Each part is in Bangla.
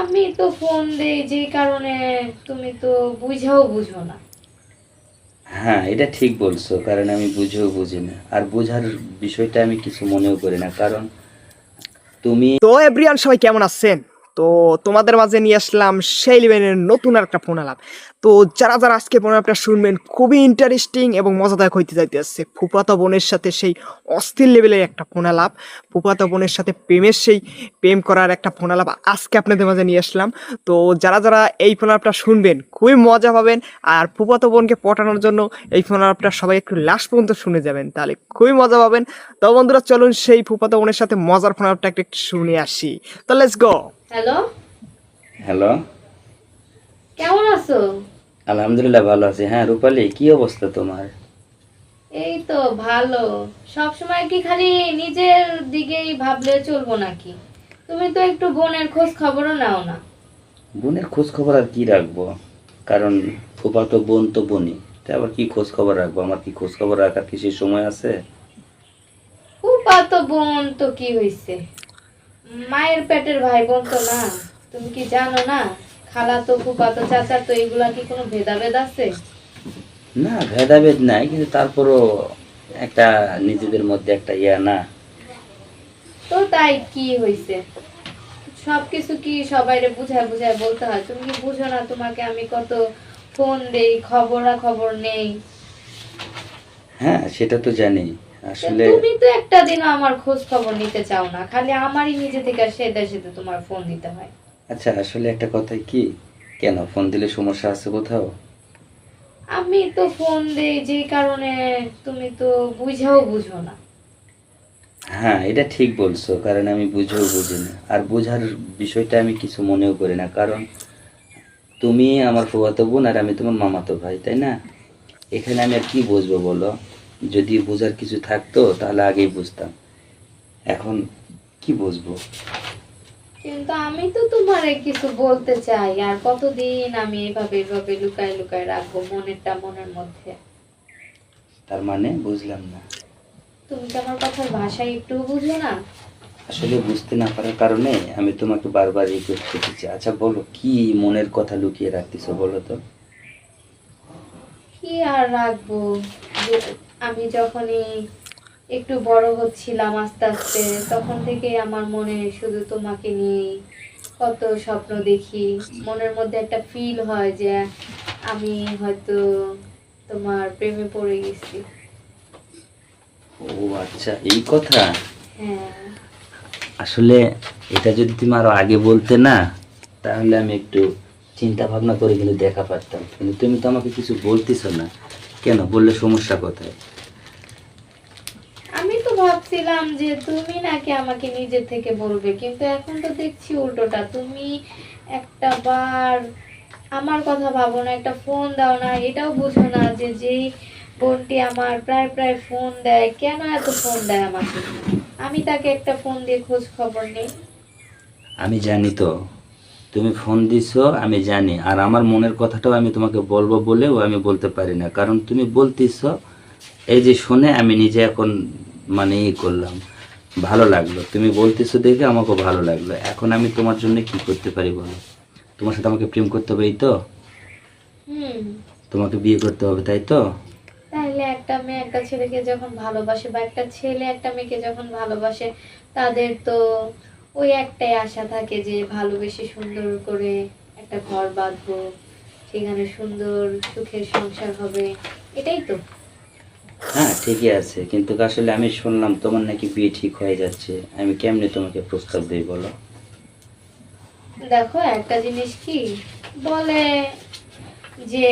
আমি তো ফোন দেই যে কারণে তুমি তো বুঝাও বুঝো না। হ্যাঁ এটা ঠিক বলছো কারণ আমি বুঝেও বুঝি না। আর বোঝার বিষয়টা আমি কিছু মনেও করি না কারণ তুমি তো এভরিয়ান সবাই কেমন আছেন? তো তোমাদের মাঝে নিয়ে আসলাম সেই লেভেলের নতুন একটা ফোন আলাপ তো যারা যারা আজকে ফোন আপটা শুনবেন, খুবই ইন্টারেস্টিং এবং মজাদায়ক হইতে যাইতে আসছে ফুফাতো বোনের সাথে সেই অস্থির লেভেলের একটা ফোন আলাপ ফুফাতো বোনের সাথে প্রেমের সেই প্রেম করার একটা ফোন আলাপ আজকে আপনাদের মাঝে নিয়ে আসলাম। তো যারা যারা এই ফোন আলাপটা শুনবেন, খুবই মজা পাবেন। আর ফুফাতো বোনকে পটানোর জন্য এই ফোন আলাপটা সবাই একটু লাস্ট পর্যন্ত শুনে যাবেন, তাহলে খুবই মজা পাবেন। তো বন্ধুরা, চলুন সেই ফুফাতো বোনের সাথে মজার ফোন আলাপটা একটু শুনে আসি। তো লেটস গো হ্যালো? হ্যালো? কেমন আছো? আলহামদুলিল্লাহ ভালো আছি। হ্যাঁ রূপালী কি অবস্থা তোমার? এই তো ভালো। সব সময় কি খালি নিজের দিকেই ভাবলে চলবো নাকি? তুমি তো একটু বোনের খোঁজ খবরও নাও না। বোনের খোঁজ খবর আর কি রাখব? কারণ ফুপা তো বোন তো বোনই। তা আবার কি খোঁজ খবর রাখব? আমার কি খোঁজ খবর রাখার কি সেই সময় আছে? ফুপা তো বোন তো কি হইছে? মায়ের পেটের ভাই বোন তো না। তুমি কি জানো না? খালা তো ফুপা তো চাচা তো এগুলা কি কোনো ভেদাভেদ আছে? না ভেদাভেদ নাই কিন্তু তারপরও একটা নিজেদের মধ্যে একটা ইয়া না। তো তাই কি হইছে? সবকিছু কি সবাইরে বুঝায় বুঝায় বলতে হয়? তুমি কি বুঝো না তোমাকে আমি কত ফোন দেই খবরা খবর নেই? হ্যাঁ সেটা তো জানি। আসলে তুমি তো একটা দিনও আমার খোঁজ খবর নিতে চাও না খালি আমারই নিজে থেকে সেদে সেদে তোমার ফোন দিতে হয়। আচ্ছা আসলে একটা কথা কি? কেন? ফোন দিলে সমস্যা আছে কোথাও? আমি তো ফোন দেই যে কারণে তুমি তো বুঝাও বুঝো না। হ্যাঁ এটা ঠিক বলছো কারণ আমি বুঝেও বুঝি না আর বোঝার বিষয়টা আমি কিছু মনেও করি না কারণ তুমি আমার ফুয়াতো বোন আর আমি তোমার মামাতো ভাই তাই না? এখানে আমি আর কি বুঝব বলো? যদি বোঝার কিছু থাকতো তাহলে আগেই বুঝতাম। এখন কি বুঝব? কিন্তু আমি তো তোমারে কিছু বলতে চাই আর কতদিন আমি এভাবে এভাবে লুকায় লুকায় রাখব মনেরটা মনের মধ্যে? তার মানে বুঝলাম না। তুমি কি আমার কথার ভাষায় একটু বুঝো না? আসলে বুঝতে না পারার কারণে আমি তোমাকে বারবার রিকোয়েস্ট করতেছি। আচ্ছা বলো কি মনের কথা লুকিয়ে রাখতেছো বলো তো? কি আর রাখব? আমি যখনই একটু বড় হচ্ছিলাম আস্তে আস্তে তখন থেকে আমার মনে শুধু তোমাকে নিয়ে কত স্বপ্ন দেখি। মনের মধ্যে একটা ফিল হয় যে আমি হয়তো তোমার প্রেমে পড়ে গেছি। ও আচ্ছা এই কথা? হ্যাঁ। আসলে এটা যদি তুমি আরও আগে বলতে না তাহলে আমি একটু চিন্তা ভাবনা করে কিন্তু দেখা পারতাম। কিন্তু তুমি তো আমাকে কিছু বলতেছো না। কেন? বললে সমস্যা কোথায়? আমি তো ভাবছিলাম যে তুমি নাকি আমাকে নিজে থেকে বলবে কিন্তু এখন তো দেখছি উল্টোটা। তুমি একটা বার আমার কথা ভাবো না একটা ফোন দাও না এটাও বুঝো না যে যেই বোনটি আমার প্রায় প্রায় ফোন দেয় কেন এত ফোন দেয় আমাকে? আমি তাকে একটা ফোন দিয়ে খোঁজ খবর নেই। আমি জানি তো তুমি ফোন দিছো আমি জানি। আর আমার মনের কথাটাও আমি তোমাকে বলব বলেও আমি বলতে পারি না। কারণ তুমি বলতেছো এই যে শুনে আমি নিজে এখন মানে ই করলাম। ভালো লাগল। তুমি বলতেছো দেখে আমাকে ভালো লাগল। এখন আমি তোমার জন্য কি করতে পারি বলো? তোমার সাথে আমাকে প্রেম করতে হবে এই তো? হুম। তোমাকে বিয়ে করতে হবে তাই তো? তাহলে একটা মেয়ে একটা ছেলেকে যখন ভালোবাসে বা একটা ছেলে একটা মেয়েকে যখন ভালোবাসে তাদের তো ওই একটাই আশা থাকে যে ভালোবেসে সুন্দর করে একটা ঘর বাঁধবো সেখানে সুন্দর সুখের সংসার হবে এটাই তো। হ্যাঁ ঠিকই আছে। কিন্তু আসলে আমি শুনলাম তোমার নাকি বিয়ে ঠিক হয়ে যাচ্ছে। আমি কেমনে তোমাকে প্রস্তাব দিই বলো? দেখো একটা জিনিস কি বলে যে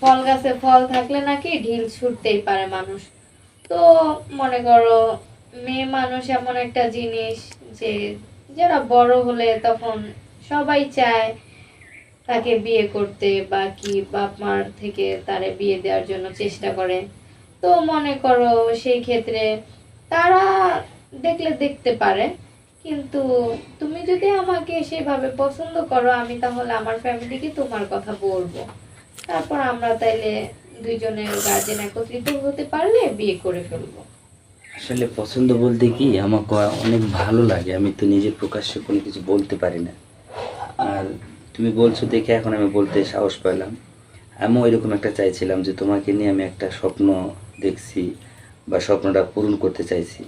ফল গাছে ফল থাকলে নাকি ঢিল ছুটতেই পারে মানুষ। তো মনে করো মেয়ে মানুষ এমন একটা জিনিস যে যারা বড় হলে তখন সবাই চায় তাকে বিয়ে করতে বা কি বাপ মার থেকে তারে বিয়ে দেওয়ার জন্য চেষ্টা করে। তো মনে করো সেই ক্ষেত্রে তারা দেখলে দেখতে পারে, কিন্তু তুমি যদি আমাকে সেভাবে পছন্দ করো, আমি তাহলে আমার ফ্যামিলিকে তোমার কথা বলব। তারপর আমরা তাইলে দুইজনের গার্জেন একত্রিত হতে পারলে বিয়ে করে ফেলব। আসলে পছন্দ বলতে কি আমাকে অনেক ভালো লাগে। আমি তো নিজে প্রকাশ্যে কোনো কিছু বলতে পারি না। আর তুমি বলছো দেখে এখন আমি বলতে সাহস পেলাম আমিও এরকম একটা চাইছিলাম যে তোমাকে নিয়ে আমি একটা স্বপ্ন দেখছি বা স্বপ্নটা পূরণ করতে চাইছি।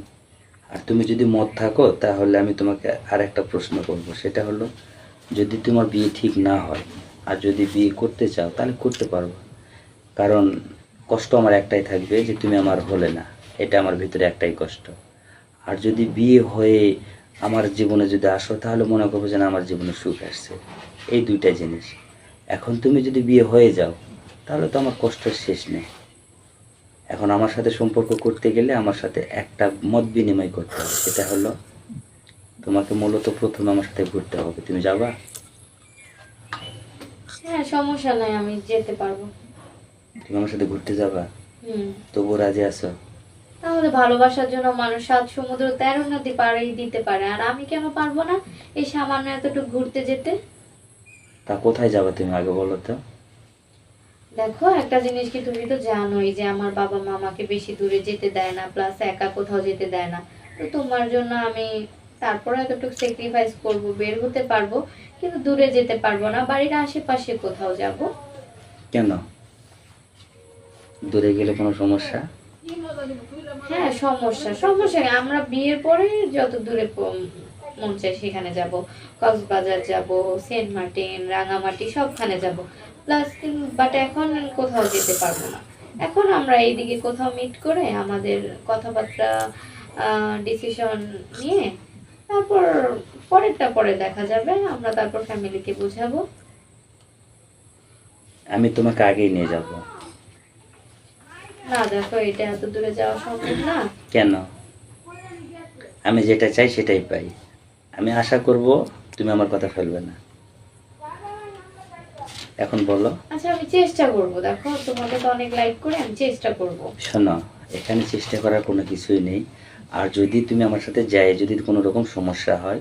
আর তুমি যদি মত থাকো তাহলে আমি তোমাকে আর একটা প্রশ্ন করব। সেটা হলো, যদি তোমার বিয়ে ঠিক না হয় আর যদি বিয়ে করতে চাও তাহলে করতে পারব। কারণ কষ্ট আমার একটাই থাকবে যে তুমি আমার হলে না। এটা আমার ভিতরে একটাই কষ্ট। আর যদি বিয়ে হয়ে আমার জীবনে যদি আসো তাহলে মনে করব যে না আমার জীবনে সুখ আসছে। এই দুইটা জিনিস। এখন তুমি যদি বিয়ে হয়ে যাও তাহলে তো আমার কষ্টের শেষ নেই। এখন আমার সাথে সম্পর্ক করতে গেলে আমার সাথে একটা মত বিনিময় করতে হবে। সেটা হলো তোমাকে মূলত প্রথমে আমার সাথে ঘুরতে হবে। তুমি যাবা? হ্যাঁ সমস্যা নাই আমি যেতে পারব। তুমি আমার সাথে ঘুরতে যাবা? হুম। তবু রাজি আছো? তাহলে ভালোবাসার জন্য মানুষ সাত সমুদ্র তেরো নদী পাড়ি দিতে পারে। আর আমি কেন পারব না? এই সামান্য এতটুকু ঘুরতে যেতে। তা কোথায় যাবা তুমি আগে বলো তো? দেখো একটা জিনিস কি তুমি তো জানোই যে আমার বাবা মা আমাকে বেশি দূরে যেতে দেয় না প্লাস একা কোথাও যেতে দেয় না। তো তোমার জন্য আমি তারপরে এতটুকু স্যাক্রিফাইস করব বের হতে পারব কিন্তু দূরে যেতে পারব না বাড়ির আশেপাশে কোথাও যাব। কেন? দূরে গেলে কোনো সমস্যা? হ্যাঁ সমস্যা সমস্যা আমরা বিয়ের পরে যত দূরে মন চায় সেখানে যাব। কক্সবাজার যাব, সেন্ট মার্টিন, রাঙামাটি, সবখানে যাব। প্লাস বাট এখন কোথাও যেতে পারব না। এখন আমরা এইদিকে কোথাও মিট করে আমাদের কথাবার্তা ডিসিশন নিয়ে তারপর পরেরটা পরে দেখা যাবে। আমরা তারপর ফ্যামিলিকে বুঝাবো। আমি তোমাকে আগেই নিয়ে যাব। না দেখো এটা এত দূরে যাওয়া সম্ভব না। কেন? আমি যেটা চাই সেটাই পাই। আমি আশা করব তুমি আমার কথা ফেলবে না। এখন বলো। আচ্ছা আমি চেষ্টা করব দেখো তোমাকে তো অনেক লাইক করে আমি চেষ্টা করব। শোনো এখানে চেষ্টা করার কোনো কিছুই নেই। আর যদি তুমি আমার সাথে যাই যদি কোনো রকম সমস্যা হয়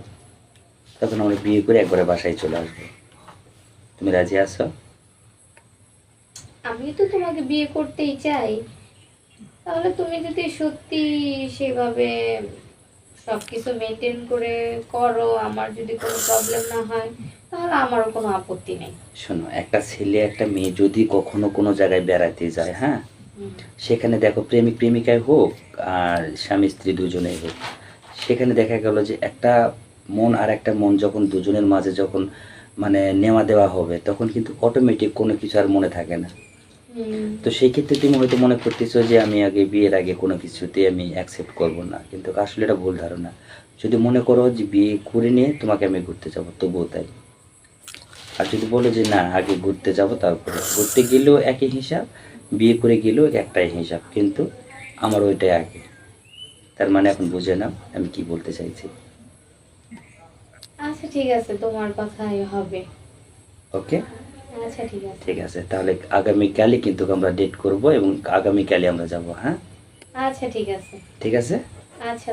তখন আমরা বিয়ে করে একবারে বাসায় চলে আসব। তুমি রাজি আছো? আমি তো তোমাকে বিয়ে করতেই চাই। তাহলে তুমি যদি সত্যি সেভাবে সবকিছু মেনটেন করে করো আমার যদি কোনো প্রবলেম না হয় তাহলে আমারও কোনো আপত্তি নেই। শোনো একটা ছেলে একটা মেয়ে যদি কখনো কোনো জায়গায় বেড়াতে যায় হ্যাঁ? সেখানে দেখো প্রেমিক প্রেমিকায় হোক আর স্বামী স্ত্রী দুজনেই হোক সেখানে দেখা গেল যে একটা মন আর একটা মন যখন দুজনের মাঝে যখন মানে নেওয়া দেওয়া হবে তখন কিন্তু অটোমেটিক কোনো কিছু আর মনে থাকে না। তো সেই ক্ষেত্রে তুমি হয়তো মনে করতেছো যে আমি আগে বিয়ের আগে কোনো কিছুতে আমি অ্যাকসেপ্ট করব না। কিন্তু আসলে এটা ভুল ধারণা। যদি মনে করো যে বিয়ে করে নিয়ে তোমাকে আমি ঘুরতে যাব তবুও তাই। আর যদি বলো যে না আগে ঘুরতে যাব তারপরে ঘুরতে গেলেও একই হিসাব বিয়ে করে গেলেও একটাই হিসাব কিন্তু আমার ওইটাই আগে। তার মানে এখন বুঝে নাও আমি কি বলতে চাইছি। আচ্ছা ঠিক আছে তোমার কথাই হবে। ওকে ঠিক আছে। ঠিক আছে তাহলে আগামীকালই কিন্তু আমরা ডেট করব এবং আগামীকালই আমরা যাব হ্যাঁ? আচ্ছা ঠিক আছে। ঠিক আছে? আচ্ছা।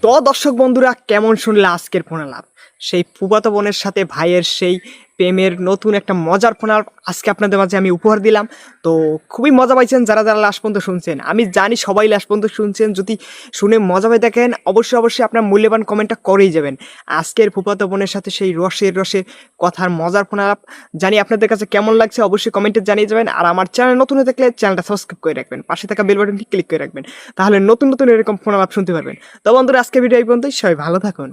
তো দর্শক বন্ধুরা কেমন শুনলে আজকের ফোনালাপ সেই ফুবাতো বোনের সাথে ভাইয়ের সেই প্রেমের নতুন একটা মজার ফোনালাপ আজকে আপনাদের মাঝে আমি উপহার দিলাম। তো খুবই মজা পাইছেন যারা যারা লাস্ট পর্যন্ত শুনছেন। আমি জানি সবাই লাস্ট পর্যন্ত শুনছেন, যদি শুনে মজা পাই দেখেন, অবশ্যই অবশ্যই আপনার মূল্যবান কমেন্টটা করেই যাবেন। আজকের ফুপাতো বোনের সাথে সেই রসের রসের কথার মজার ফোনালাপ জানি আপনাদের কাছে কেমন লাগছে, অবশ্যই কমেন্টে জানিয়ে যাবেন। আর আমার চ্যানেল নতুন হয়ে থাকলে চ্যানেলটা সাবস্ক্রাইব করে রাখবেন। পাশে থাকা বেল বাটনটি ক্লিক করে রাখবেন। তাহলে নতুন নতুন এরকম ফোনালাপ শুনতে পারবেন। তো বন্ধুরা আজকে ভিডিও এই পর্যন্তই। সবাই ভালো থাকুন।